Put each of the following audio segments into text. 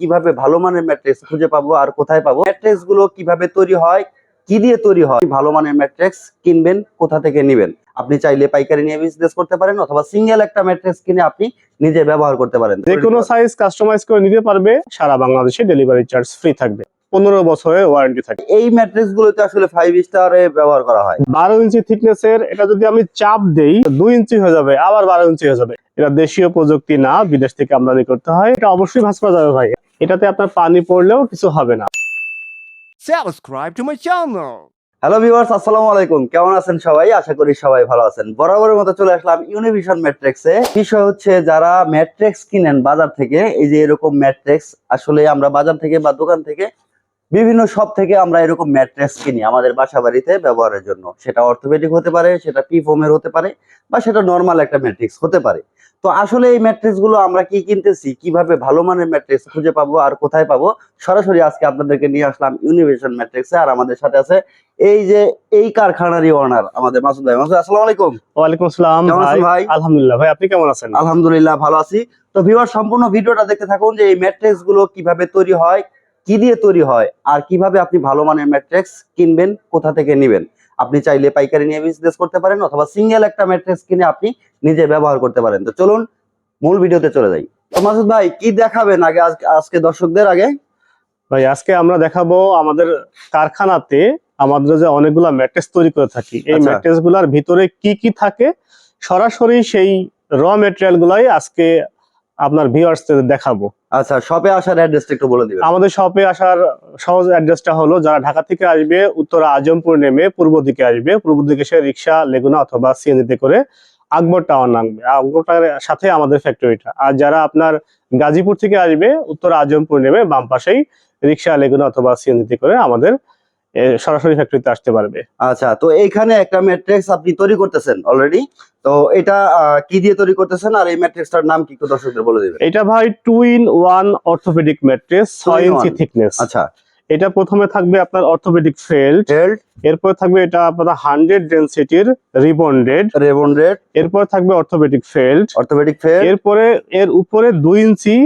কীভাবে ভালো মানের ম্যাট্রেস খুঁজে পাবো আর কোথায় পাবো? ম্যাট্রেসগুলো কীভাবে তৈরি হয়? কি দিয়ে তৈরি হয়? ভালো মানের ম্যাট্রেস কিনবেন কোথা থেকে নেবেন? আপনি চাইলে পাইকারি নিয়ে বিজনেস করতে পারেন অথবা সিঙ্গেল একটা ম্যাট্রেস কিনে আপনি নিজে ব্যবহার করতে পারেন। যে কোনো সাইজ কাস্টমাইজ করে নিতে পারবে সারা বাংলাদেশে ডেলিভারি চার্জ ফ্রি থাকবে। পনেরো বছরের ওয়ারেন্টি থাকে এই ম্যাট্রেস গুলোতে আসলে ফাইভ স্টারে ব্যবহার করা হয়। বারো ইঞ্চি থিকনেস এর এটা যদি আমি চাপ দেই দুই ইঞ্চি হয়ে যাবে আবার বারো ইঞ্চি হয়ে যাবে। এটা দেশীয় প্রযুক্তি না বিদেশ থেকে আমদানি করতে হয়। এটা অবশ্যই ভাঁজ করা যাবে ভাই। এটাতে আপনার পানি পড়লেও কিছু হবে না। Subscribe to my channel. Hello viewers আসসালামু আলাইকুম। কেমন আছেন সবাই? আশা করি সবাই ভালো আছেন। বরাবরের মতো চলে আসলাম ইউনিভিশন ম্যাট্রিক্সে বিষয় হচ্ছে যারা ম্যাট্রিক্স কিনেন বাজার থেকে এই যে এরকম ম্যাট্রিক্স আসলে আমরা বাজার থেকে বা দোকান থেকে বিভিন্ন সব থেকে আমরা এরকম ম্যাট্রেস কিনি আমাদের বাসা বাড়িতে ব্যবহারের জন্য। সেটা অর্থোপেডিক হতে পারে সেটা পি ফোমের হতে পারে বা সেটা নর্মাল একটা ম্যাট্রিক্স হতে পারে। তো আসলে এই ম্যাট্রিক্সগুলো আমরা কি কিনতেছি? কীভাবে ভালো মানের ম্যাট্রিক্স খুঁজে পাবো আর কোথায় পাবো? সরাসরি আজকে আপনাদেরকে নিয়ে আসলাম ইউনিভিশন ম্যাট্রিক্সে আর আমাদের সাথে আছে এই যে এই কারখানারই ওনার আমাদের মাসুদ ভাই। মাসুদ আসসালামু আলাইকুম। ওয়ালাইকুম আসসালাম কেমন আছেন ভাই? ভাই? আলহামদুলিল্লাহ। ভাই আপনি কেমন আছেন? আলহামদুলিল্লাহ ভালো আছি। তো ভিউয়ার সম্পূর্ণ ভিডিওটা দেখতে থাকুন যে এই ম্যাট্রিক্সগুলো কীভাবে তৈরি হয় কি দিয়ে তৈরি হয় আর কীভাবে আপনি ভালো মানের ম্যাট্রিক্স কিনবেন কোথা থেকে নেবেন। আপনি চাইলে পাইকারি নিয়ে বিজনেস করতে পারেন অথবা সিঙ্গেল একটা ম্যাট্রিক্স কিনে আপনি নিজে ব্যবহার করতে পারেন। তো চলুন মূল ভিডিওতে চলে যাই। তো মাসুদ ভাই কি দেখাবেন আগে আজকে দর্শকদের আগে? ভাই আজকে আমরা দেখাবো আমাদের কারখানাতে আমাদের যে অনেকগুলা ম্যাট্রেস তৈরি করে থাকি। এই আচ্ছা। ম্যাট্রেসগুলার ভিতরে কি কি থাকে? সরাসরি সেই র মেটেরিয়াল গুলাই আজকে আপনার ভিউয়ার্স দেখাবো। আচ্ছা শপে আসার অ্যাড্রেসটা একটু বলে দিবেন। আমাদের শপে আসার সহজ অ্যাড্রেসটা হলো যারা ঢাকা থেকে আসবে উত্তরা আজমপুর নেমে পূর্ব দিকে আসবে পূর্ব দিকে সে রিক্সা লেগুনা অথবা সিএনজিতে করে আকবর টাওয়ার নামবে। আকবর টাওয়ারের সাথে আমাদের ফ্যাক্টরিটা আর যারা আপনার গাজীপুর থেকে আসবে উত্তরা আজমপুর নেমে বাম পাশেই রিক্সা লেগুনা অথবা সিএনজিতে করে আমাদের সরাসরি ফ্যাক্টরিতে আসতে পারবে। আচ্ছা তো এইখানে একটা ম্যাট্রিক্স আপনি তৈরি করতেছেন অলরেডি তো এটা কি দিয়ে তৈরি করতেছেন? আর এই ম্যাট্রিক্সটার নাম কি একটু দর্শকদের বলে দিবেন। এটা ভাই two in one orthopedic mattress ছয় ইঞ্চি। থিকনেস আচ্ছা। এটা প্রথমে থাকবে আপনার অর্থোপেডিক ফেল্ট হেল্ড এরপর থাকবে এটা আপনার হান্ড্রেড ডেন্সিটির রিবন্ডেড রিবন্ডেড এরপর থাকবে অর্থোপেডিক ফেল্ট অর্থোপেডিক ফেল এরপরে এর উপরে দুই ইঞ্চি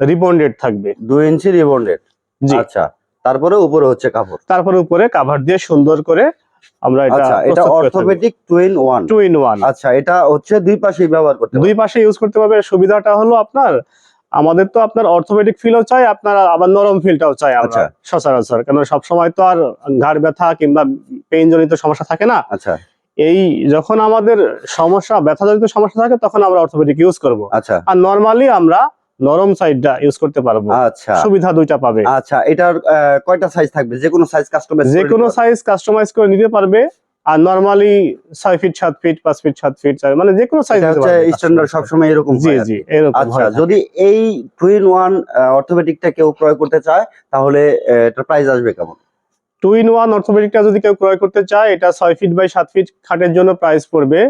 রিবন্ডেড থাকবে। দুই ইঞ্চি রিবন্ডেড জি। আচ্ছা। তারপরে উপরে হচ্ছে কাপড় তারপরে উপরে কাভার দিয়ে সুন্দর করে আমরা এটা আচ্ছা এটা orthopedic twin one two in one আচ্ছা এটা হচ্ছে দুই পাশেই ব্যবহার করতে দুই পাশে ইউজ করতে পারবে। সুবিধাটা হলো আপনার আমাদের তো আপনার অর্থোপেডিক ফিলও চাই আপনার আবার নরম ফিলটাও চাই আমরা আচ্ছা। সচরাচর। কারণ সবসময় তো আর ঘাড় ব্যথা কিংবা পেইন জনিত সমস্যা থাকে না। আচ্ছা। এই যখন আমাদের সমস্যা ব্যথা জনিত সমস্যা থাকে তখন আমরা অর্থোপেডিক ইউজ করব। আচ্ছা। আর নরমালি আমরা নরম সাইডটা ইউজ করতে পারব। আচ্ছা। সুবিধা দুইটা পাবে। আচ্ছা এটার কয়টা সাইজ থাকবে? যে কোনো সাইজ কাস্টমাইজ যে কোনো সাইজ কাস্টমাইজ করে নিতে পারবে আর নরমালি ছয় ফিট সাত ফিট পাঁচ ফিট সাত ফিট মানে যে কোনো সাইজ স্ট্যান্ডার্ড সবসময় এরকম জি হয় জি এরকম আচ্ছা হয়। যদি এই টুইন ওয়ান অর্থোপেডিকটা কেউ ক্রয় করতে চায় তাহলে এটার প্রাইস আসবে কেমন? টু ইন ওয়ান অর্থোপেডিকটা যদি কেউ ক্রয় করতে চায় এটা ছয় ফিট বাই সাত ফিট খাটের জন্য প্রাইস পড়বে।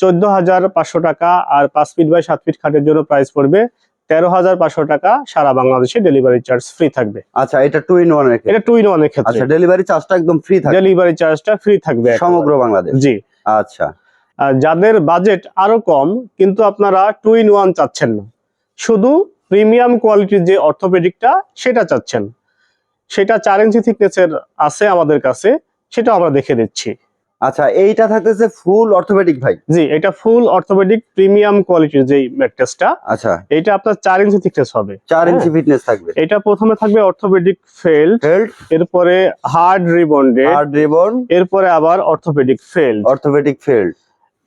চোদ্দ হাজার পাঁচশো টাকা আর পাঁচ ফিট বাই সাত ফিট খাটের জন্য প্রাইস পড়বে। তেরো হাজার পাঁচশো টাকা সারা বাংলাদেশে ডেলিভারি চার্জ ফ্রি থাকবে। আচ্ছা এটা টু ইন ওয়ান এটা টু ইন ওয়ানের ক্ষেত্রে। আচ্ছা ডেলিভারি চার্জটা একদম ফ্রি থাকে ডেলিভারি চার্জটা ফ্রি থাকবে সমগ্র বাংলাদেশ? জি। আচ্ছা। যাদের বাজেট আরও কম কিন্তু আপনারা টু ইন ওয়ান চাচ্ছেন না। শুধু প্রিমিয়াম কোয়ালিটির যে অর্থোপেডিকটা সেটা চাচ্ছেন। সেটা চার ইঞ্চি থিকনেসের আছে আমাদের কাছে সেটা আমরা দেখে দিচ্ছি। আচ্ছা এইটা থাকতেছে ফুল অর্থোপেডিক ভাই? জি এটা ফুল অর্থোপেডিক প্রিমিয়াম কোয়ালিটির যে ম্যাট্রেসটা আচ্ছা। এটা আপনার চার ইঞ্চি থিকনেস হবে। চার ইঞ্চি। ফিটনেস থাকবে। এটা প্রথমে থাকবে অর্থোপেডিক ফেল্ড এরপরে হার্ড রিবন্ডেড হার্ড রিবন এরপরে আবার অর্থোপেডিক ফেল্ড অর্থোপেডিক ফেল্ড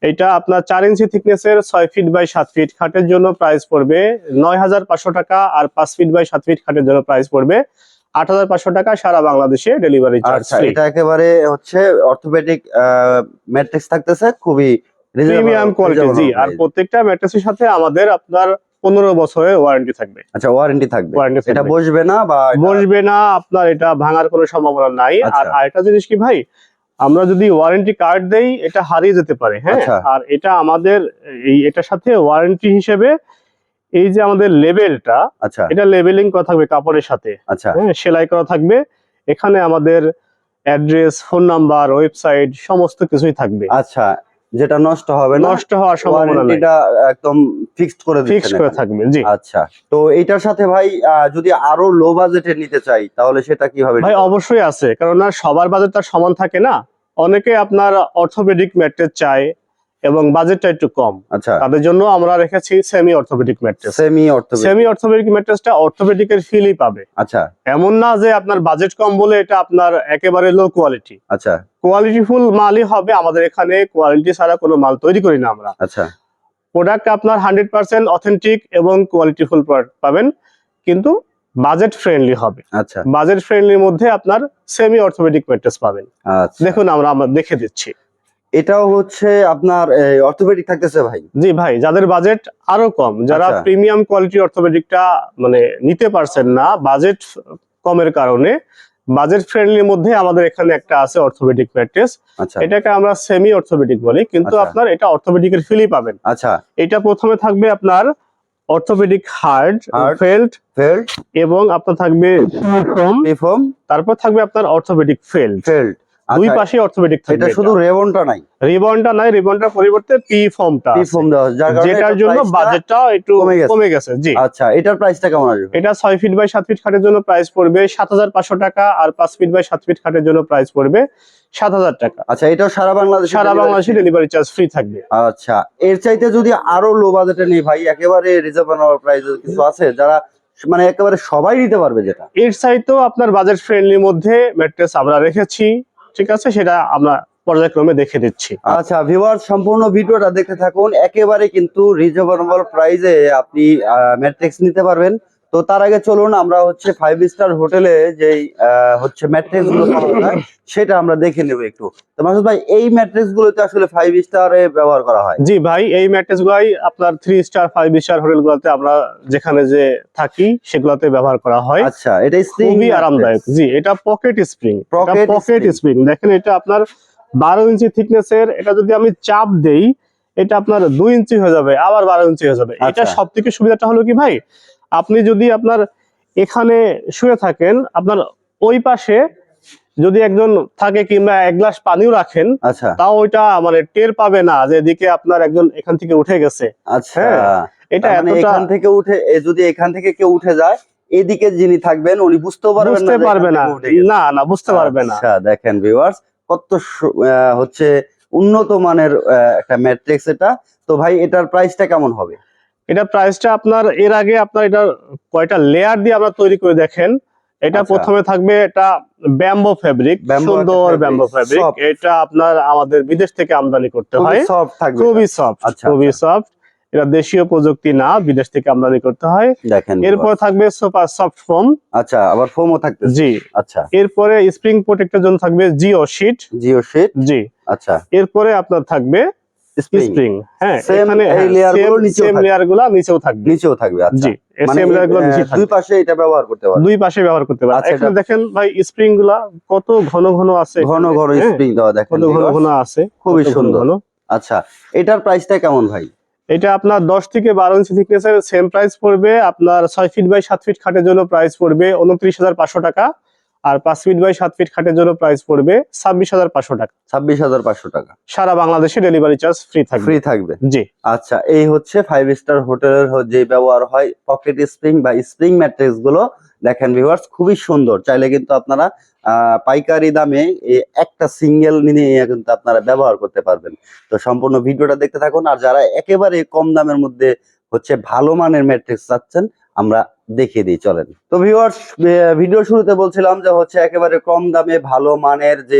এটা আপনার চার ইঞ্চি থিকনেসের ছয় ফিট বাই সাত ফিট খাটের জন্য প্রাইস পড়বে নয় হাজার পাঁচশো টাকা আর পাঁচ ফিট বাই সাত ফিট খাটের জন্য প্রাইস পড়বে আট হাজার পাঁচশো টাকা সারা বাংলাদেশে ডেলিভারি চার্জ আচ্ছা এটা একেবারে হচ্ছে অর্থোপেডিক ম্যাট্রিক্স থাকতেছে খুবই প্রিমিয়াম কোয়ালিটি জি আর প্রত্যেকটা ম্যাট্রেসের সাথে আমাদের আপনার পনেরো বছরের ওয়ারেন্টি থাকবে। আচ্ছা ওয়ারেন্টি থাকবে। এটা বসবে না বা বসবে না আপনার এটা ভাঙার কোনো সম্ভাবনা নাই। আর আচ্ছা। আরেকটা জিনিস কি ভাই আমরা যদি ওয়ারেন্টি কার্ড দেই এটা হারিয়ে যেতে পারে হ্যাঁ? আচ্ছা। আর এটা আমাদের এই এটার সাথে ওয়ারেন্টি হিসেবে এই যে আমাদের লেভেলটা আচ্ছা। এটা লেবেলিং করা থাকবে কাপড়ের সাথে। আচ্ছা। হ্যাঁ সেলাই করা থাকবে। এখানে আমাদের অ্যাড্রেস ফোন নাম্বার ওয়েবসাইট সমস্ত কিছুই থাকবে। আচ্ছা যেটা নষ্ট হবে না নষ্ট হওয়ার সম্ভাবনা নেই। ওয়ারেন্টিটা একদম ফিক্সড করে দিচ্ছেন করে থাকবে জি। আচ্ছা তো এটার সাথে ভাই যদি আরও লো বাজেটে নিতে চাই তাহলে সেটা কীভাবে ভাই অবশ্যই আছে কারণ না সবার বাজেট সমান থাকে না। অনেকে আপনার অর্থোপেডিক ম্যাট্রেস চায় এবং বাজেটটা একটু কম। আচ্ছা। তাদের জন্য আমরা রেখেছি semi orthopedic mattress semi orthopedic semi orthopedic ম্যাট্রেসটা orthopaedic এর ফিলই পাবে। আচ্ছা। এমন না যে আপনার বাজেট কম বলে এটা আপনার একেবারে লো কোয়ালিটি আচ্ছা। কোয়ালিটিফুল মালই হবে আমাদের এখানে কোয়ালিটি ছাড়া কোনো মাল তৈরি করি না আমরা। আচ্ছা। প্রোডাক্ট আপনার হান্ড্রেড পার্সেন্ট অথেন্টিক এবং কোয়ালিটিফুল প্রোডাক্ট পাবেন কিন্তু বাজেট ফ্রেন্ডলি হবে। আচ্ছা। বাজেট ফ্রেন্ডলির মধ্যে আপনার সেমি অর্থোপেডিক ম্যাট্রেস পাবেন। আচ্ছা। দেখুন আমরা আমরা দেখে দিচ্ছি। এটাও হচ্ছে আপনার অর্থোপেডিক থাকতেছে ভাই। জি ভাই যাদের বাজেট আরও কম যারা। প্রিমিয়াম কোয়ালিটি অর্থোপেডিকটা মানে নিতে পারছেন না বাজেট কমের কারণে বাজেট ফ্রেন্ডলির মধ্যে আমাদের এখানে একটা আছে অর্থোপেডিক প্র্যাকটিস আচ্ছা। এটাকে আমরা সেমি অর্থোপেডিক বলি কিন্তু আচ্ছা। আপনার এটা অর্থোপেডিকের ফিলই পাবেন। আচ্ছা। এটা প্রথমে থাকবে আপনার অর্থোপেডিক হার্ড. ফেল্ট ফেল্ড এবং আপনার থাকবে তারপর থাকবে আপনার অর্থোপেডিক ফেল্ট ফেল্ড দুই পাশে অর্থোপেডিক থাকবে আচ্ছা, এটা। শুধু রেবনটা নাই? রিবনটা নাই রিবনটার পরিবর্তে পি ফর্মটা রিফর্ম দেওয়া যার কারণে যেটার জন্য বাজেটটা একটু কমে গেছে। জি। আচ্ছা এটার প্রাইসটা কেমন আসবে? এটা ছয় ফিট বাই সাত ফিট খাটের জন্য প্রাইস পড়বে সাত হাজার পাঁচশো টাকা আর পাঁচ ফিট বাই সাত ফিট খাটের জন্য প্রাইস পড়বে সাত হাজার টাকা। আচ্ছা এটাও সারা বাংলাদেশে সারা বাংলাদেশে ডেলিভারি চার্জ ফ্রি থাকবে। আচ্ছা এর চাইতে যদি আরও লো বাজেটে নেই ভাই একেবারে রিজনেবল প্রাইস কিছু আছে? যারা মানে একেবারে সবাই নিতে পারবে যেটা? এর চাইতেও আপনার বাজেট ফ্রেন্ডলির মধ্যে ম্যাট্রেস আমরা রেখেছি। ঠিক আছে, সেটা আমরা পর্যায়ক্রমে দেখে দিচ্ছি। আচ্ছা ভিউয়ার সম্পূর্ণ ভিডিওটা দেখতে থাকুন। একেবারে কিন্তু রিজনেবল প্রাইজে আপনি ম্যাট্রিক্স নিতে পারবেন। তো তার আগে চলুন আমরা হচ্ছে ফাইভ স্টার হোটেলে যেই হচ্ছে ম্যাট্রিক্সগুলো পাওয়া যায় সেটা আমরা দেখে নেব একটু। তো মাসুদ ভাই এই ম্যাট্রিক্স গুলোতে আসলে ফাইভ স্টারে ব্যবহার করা হয়? জি ভাই এই ম্যাট্রেস গুলাই আপনার three star five star hotel গুলোতে আমরা যেখানে যে থাকি সেগুলোতে ব্যবহার করা হয়। আচ্ছা এটা খুবই আরামদায়ক। জি এটা পকেট স্প্রিং পকেট স্প্রিং দেখেন এটা আপনার বারো ইঞ্চি থিকনেস এর এটা যদি আমি চাপ দেই এটা আপনার দুই ইঞ্চি হয়ে যাবে আবার বারো ইঞ্চি হয়ে যাবে। এটা আচ্ছা। সব থেকে সুবিধাটা হলো কি ভাই আপনি যদি আপনার এখানে শুয়ে থাকেন আপনার ওই পাশে যদি একজন থাকে কিংবা এক গ্লাস পানিও রাখেন আচ্ছা। তাও ওইটা মানে টের পাবে না যে এদিকে আপনার একজন এখান থেকে উঠে গেছে। আচ্ছা। হ্যাঁ, এটা মানে এখান থেকে উঠে যদি এখান থেকে কেউ উঠে যায় এদিকে যিনি থাকবেন উনি বুঝতেও পারবেন বুঝতে পারবে না। না না বুঝতে পারবে না। আচ্ছা দেখেন ভিউয়ার্স কত হচ্ছে উন্নত মানের একটা ম্যাট্রিক্স এটা। তো ভাই এটার প্রাইসটা কেমন হবে? এটা প্রাইসটা আপনার এর আগে আপনার এটা কয়টা লেয়ার দিয়ে আমরা তৈরি করে দেখেন এটা আচ্ছা। প্রথমে থাকবে এটা ব্যাম্বো ফেব্রিক সুন্দর ব্যাম্বো ফেব্রিক এটা আপনার আমাদের বিদেশ থেকে আমদানি করতে হয়। খুবই। সফট আচ্ছা, খুবই আচ্ছা। সফট এটা দেশীয় প্রযুক্তি না বিদেশ থেকে আমদানি করতে হয়। দেখেন এরপর থাকবে সুপার সফট ফোম আচ্ছা আবার ফোমও থাকবে জি। আচ্ছা। এরপরে স্প্রিং প্রোটেক্টের জন্য থাকবে জিও শিট জিও শিট জি। আচ্ছা। এরপরে আপনার থাকবে স্প্রিং হ্যাঁ এখানে এই layer নিচেও থাকবে। লেয়ার নিচেও থাকবে। নিচেও থাকবে আচ্ছা। জি সেম লেয়ারগুলো আহ, দুই পাশে এটা ব্যবহার করতে পারবে দুই পাশে ব্যবহার করতে পারেন এখানে দেখেন ভাই স্প্রিং কত ঘন ঘন আছে। ঘন ঘন হ্যাঁ? স্প্রিং দেওয়া দেখেন কত ঘন ঘন আছে খুবই সুন্দর। আচ্ছা এটার প্রাইসটা কেমন ভাই? এটা আপনার দশ থেকে বারো ইঞ্চি থিকনেসের সেম প্রাইস পড়বে। আপনার ছয় ফিট বাই সাত ফিট খাটের জন্য প্রাইস পড়বে। উনত্রিশ হাজার পাঁচশো টাকা। আর পাঁচ ফিট বাই সাত ফিট খাটের জন্য প্রাইস পড়বে ছাব্বিশ হাজার পাঁচশো টাকা। ছাব্বিশ হাজার পাঁচশো টাকা। সারা বাংলাদেশে ডেলিভারি চার্জ ফ্রি থাকবে। ফ্রি থাকবে? জি। আচ্ছা এই হচ্ছে ফাইভ স্টার হোটেলের যে ব্যবহার হয় পকেট স্প্রিং বা স্প্রিং ম্যাট্রিক্সগুলো দেখেন ভিউয়ার্স খুবই সুন্দর। চাইলে কিন্তু আপনারা আহ, পাইকারি দামে একটা সিঙ্গেল নিয়ে কিন্তু আপনারা ব্যবহার করতে পারবেন। তো সম্পূর্ণ ভিডিওটা দেখতে থাকুন। আর যারা একেবারে কম দামের মধ্যে হচ্ছে ভালো মানের ম্যাট্রিক্স চাচ্ছেন আমরা দেখিয়ে দিই চলেন। তো ভিউয়ার্স ভিডিও শুরুতে বলছিলাম যে হচ্ছে একেবারে কম দামে ভালো মানের যে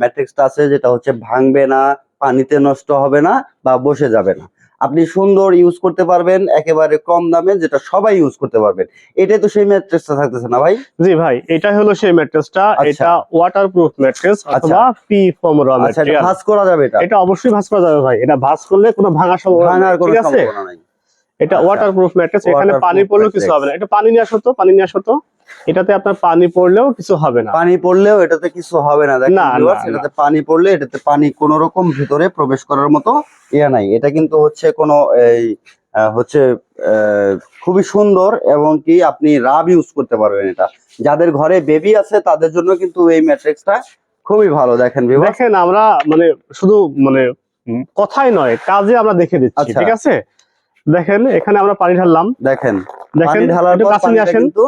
ম্যাট্রিক্সটা আছে যেটা হচ্ছে ভাঙবে না পানিতে নষ্ট হবে না বা বসে যাবে না। আপনি সুন্দর ইউজ করতে পারবেন একেবারে কম দামে যেটা সবাই ইউজ করতে পারবেন। এটাই তো সেই ম্যাট্রেসটা থাকতেছে না ভাই? জি ভাই এটা হলো সেই ম্যাট্রেসটা আচ্ছা। এটা ওয়াটার প্রুফ ম্যাট্রেস অথবা পি ফর্ম র আচ্ছা ম্যাটেরিয়াল ভাঁজ করা যাবে এটা? এটা অবশ্যই ভাঁজ করা যাবে ভাই। এটা ভাঁজ করলে কোনো ভাঙার সম্ভাবনা ঠিক আছে? এটা আচ্ছা। ওয়াটার ম্যাট্রেস এখানে পানি পড়লেও কিছু হবে না। এটা পানি নিয়ে আসো তো পানি নিয়ে আসো তো। এটাতে আপনার পানি পড়লেও কিছু হবে না। পানি পড়লেও এটাতে কিছু হবে না। দেখেন। এটাতে পানি পড়লে এটাতে পানি কোন রকম ভিতরে প্রবেশ করার মতো ইয়া নাই। এটা কিন্তু হচ্ছে কোনো এই হচ্ছে খুবই সুন্দর এবং কি আপনি রাব ইউজ করতে পারবেন এটা। যাদের ঘরে বেবি আছে তাদের জন্য কিন্তু এই ম্যাট্রিক্সটা খুবই ভালো। দেখেন। দেখেন আমরা মানে শুধু মানে কথাই নয় কাজে আমরা দেখে দিচ্ছি আচ্ছা। ঠিক আছে? দেখেন এখানে আমরা পানি ঢাললাম। দেখেন দেখেন ঢালার একটু পর কাছে নিয়ে আসেন। কিন্তু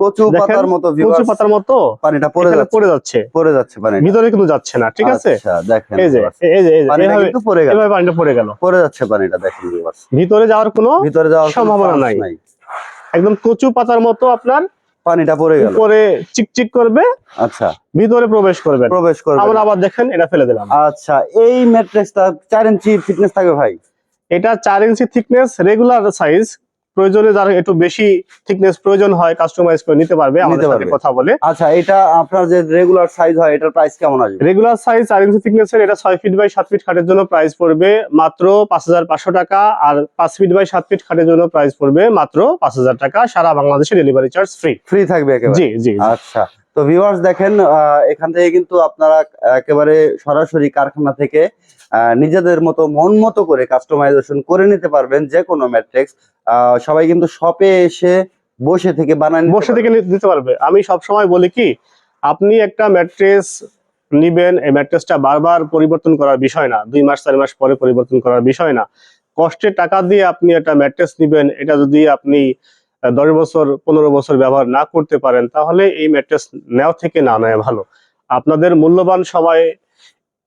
কচু পাতার মতো কচু পাতার মতো পানিটা পড়ে যাচ্ছে। পড়ে যাচ্ছে। পড়ে যাচ্ছে পানিটা। ভিতরে কিন্তু যাচ্ছে না ঠিক আছে? আচ্ছা দেখেন এই যে এই যে পানিটা কিন্তু পড়ে গেল। এভাবে পানিটা পড়ে গেল। পড়ে যাচ্ছে পানিটা দেখেন। ভিতরে যাওয়ার কোনো ভিতরে যাওয়ার সম্ভাবনা নাই। একদম কচু পাতার মতো আপনার পানিটা পড়ে গেল। উপরে চিকচিক করবে আচ্ছা। ভিতরে প্রবেশ করবে। প্রবেশ করবে। আমরা আবার দেখেন এটা ফেলে দিলাম। আচ্ছা এই ম্যাট্রেসটা চার ইঞ্চি ফিটনেস থাকবে ভাই? এটা চার ইঞ্চি থিকনেস রেগুলার সাইজ প্রয়োজনে যারা একটু বেশি থিকনেস প্রয়োজন হয় কাস্টমাইজ করে নিতে পারবে আমাদের সাথে কথা বলে। আচ্ছা এটা আপনার যে রেগুলার সাইজ হয় এটার প্রাইস কেমন আসবে? রেগুলার সাইজ চার ইঞ্চি থিকনেস এর এটা ছয় ফিট বাই সাত ফিট খাটের জন্য প্রাইস পড়বে মাত্র পাঁচ হাজার পাঁচশো টাকা আর পাঁচ ফিট বাই সাত ফিট খাটের জন্য প্রাইস পড়বে মাত্র পাঁচ হাজার টাকা। সারা বাংলাদেশে ডেলিভারি চার্জ ফ্রি ফ্রি থাকবে একেবারে। জি জি। আচ্ছা। তো ভিউয়ার্স দেখেন এখান থেকে কিন্তু আপনারা একেবারে সরাসরি কারখানা থেকে নিজেদের মতো মন মতো করে কাস্টমাইজেশন করে নিতে পারবেন যে কোনো ম্যাট্রিক্স সবাই কিন্তু শপে এসে বসে থেকে বানান বসে থেকে নিতে পারবে। আমি সব সময় বলি কি আপনি একটা ম্যাট্রেস নিবেন এই ম্যাট্রেসটা বারবার পরিবর্তন করার বিষয় না দুই মাস চার মাস পরে পরিবর্তন করার বিষয় না। কষ্টের টাকা দিয়ে আপনি একটা ম্যাট্রেস নিবেন এটা যদি আপনি দশ বছর, পনেরো বছর ব্যবহার না করতে পারেন, তাহলে এই ম্যাট্রেস নেওয়া থেকে না নেওয়া ভালো। আপনাদের মূল্যবান সময়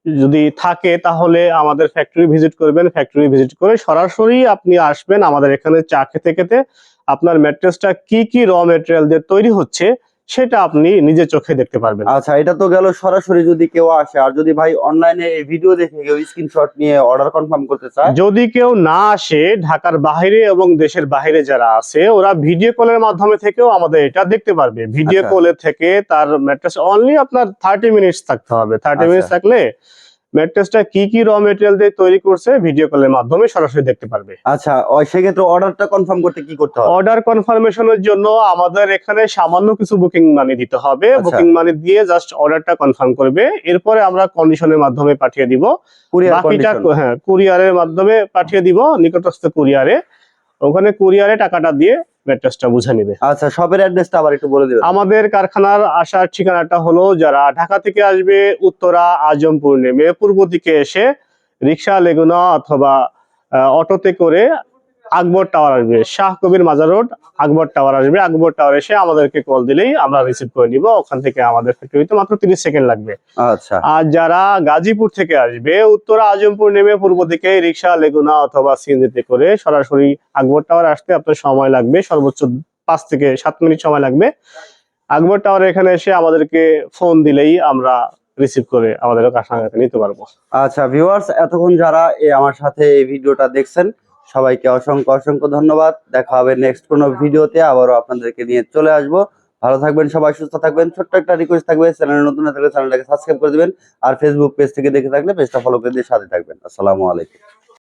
যদি থাকে, তাহলে আমাদের ফ্যাক্টরি ভিজিট করবেন। ফ্যাক্টরি ভিজিট করে সরাসরি আপনি আসবেন আমাদের এখানে চা খেতে খেতে। আপনার ম্যাট্রেসটা কি কি র ম্যাটেরিয়াল দিয়ে তৈরি হচ্ছে সেটা আপনি নিজে চোখে দেখতে পারবেন। আচ্ছা এটা তো গেল সরাসরি যদি কেউ আসে আর যদি ভাই অনলাইনে এই ভিডিও দেখে কেউ স্ক্রিনশট নিয়ে অর্ডার কনফার্ম করতে চায়? যদি কেউ না আসে ঢাকার বাইরে এবং দেশের বাইরে যারা আছে ওরা ভিডিও কলের মাধ্যমে থেকেও আমাদের এটা দেখতে পারবে। ভিডিও কলের কলে থেকে তার ম্যাট্রেস অনলি আপনার থার্টি মিনিটস থাকতে হবে। থার্টি আচ্ছা। মিনিটস থাকলে ম্যাট্রেসটা কি কি র মেটেরিয়াল দিয়ে তৈরি করছে ভিডিও কলের মাধ্যমে সরাসরি দেখতে পারবে। আচ্ছা ওই সেক্ষেত্রে অর্ডারটা কনফার্ম করতে কি করতে হবে? অর্ডার কনফার্মেশনের জন্য আমাদের এখানে সামান্য কিছু বুকিং মানি দিতে হবে। আচ্ছা। বুকিং মানি দিয়ে জাস্ট অর্ডারটা কনফার্ম করবে। এরপরে আমরা কন্ডিশনের মাধ্যমে পাঠিয়ে দিব। কুরিয়ার বাকিটা হ্যাঁ কুরিয়ারের মাধ্যমে পাঠিয়ে দিব নিকটস্থ কুরিয়ারে ওখানে কুরিয়ারে টাকাটা দিয়ে ম্যাট্রেসটা বুঝে নিবে। আচ্ছা শপের অ্যাড্রেসটা আবার একটু বলে দিবেন। আমাদের কারখানার আসার ঠিকানাটা হলো যারা ঢাকা থেকে আসবে উত্তরা আজমপুর নেমে পূর্ব দিকে এসে রিক্সা লেগুনা অথবা অটোতে করে আকবর টাওয়ার আসবে। শাহ কবির মাজার রোড আকবর টাওয়ার আসবে। আকবর টাওয়ার এসে আমাদেরকে কল দিলেই আমরা রিসিভ করে নিব। ওখান থেকে আমাদের ফ্যাক্টরিতে মাত্র তিরিশ সেকেন্ড লাগবে। আচ্ছা। আর যারা গাজীপুর থেকে আসবে উত্তরা আজমপুর নেমে পূর্ব দিকে রিক্সা লেগুনা অথবা সিএনজিতে করে সরাসরি আকবর টাওয়ার আসতে আপনার সময় লাগবে। সর্বোচ্চ পাঁচ থেকে সাত মিনিট সময় লাগবে। আকবর টাওয়ার এখানে এসে আমাদেরকে ফোন দিলেই আমরা রিসিভ করে আমাদের কাছাকাছি নিতে পারব। আচ্ছা ভিউয়ার্স এতক্ষণ যারা এই আমার সাথে এই ভিডিওটা দেখছেন সবাইকে অসংখ্য অসংখ্য ধন্যবাদ। দেখা হবে নেক্সট কোনো ভিডিওতে, আবারও আপনাদেরকে নিয়ে চলে আসব। ভালো থাকবেন সবাই, সুস্থ থাকবেন। ছোট্ট একটা রিকোয়েস্ট থাকবে চ্যানেল নতুন না থাকলে চ্যানেলটাকে সাবস্ক্রাইব করে দেবেন। আর ফেসবুক পেজ থেকে দেখে থাকলে পেজটা ফলো করে দিয়ে সাথে থাকবেন। আসসালামু আলাইকুম।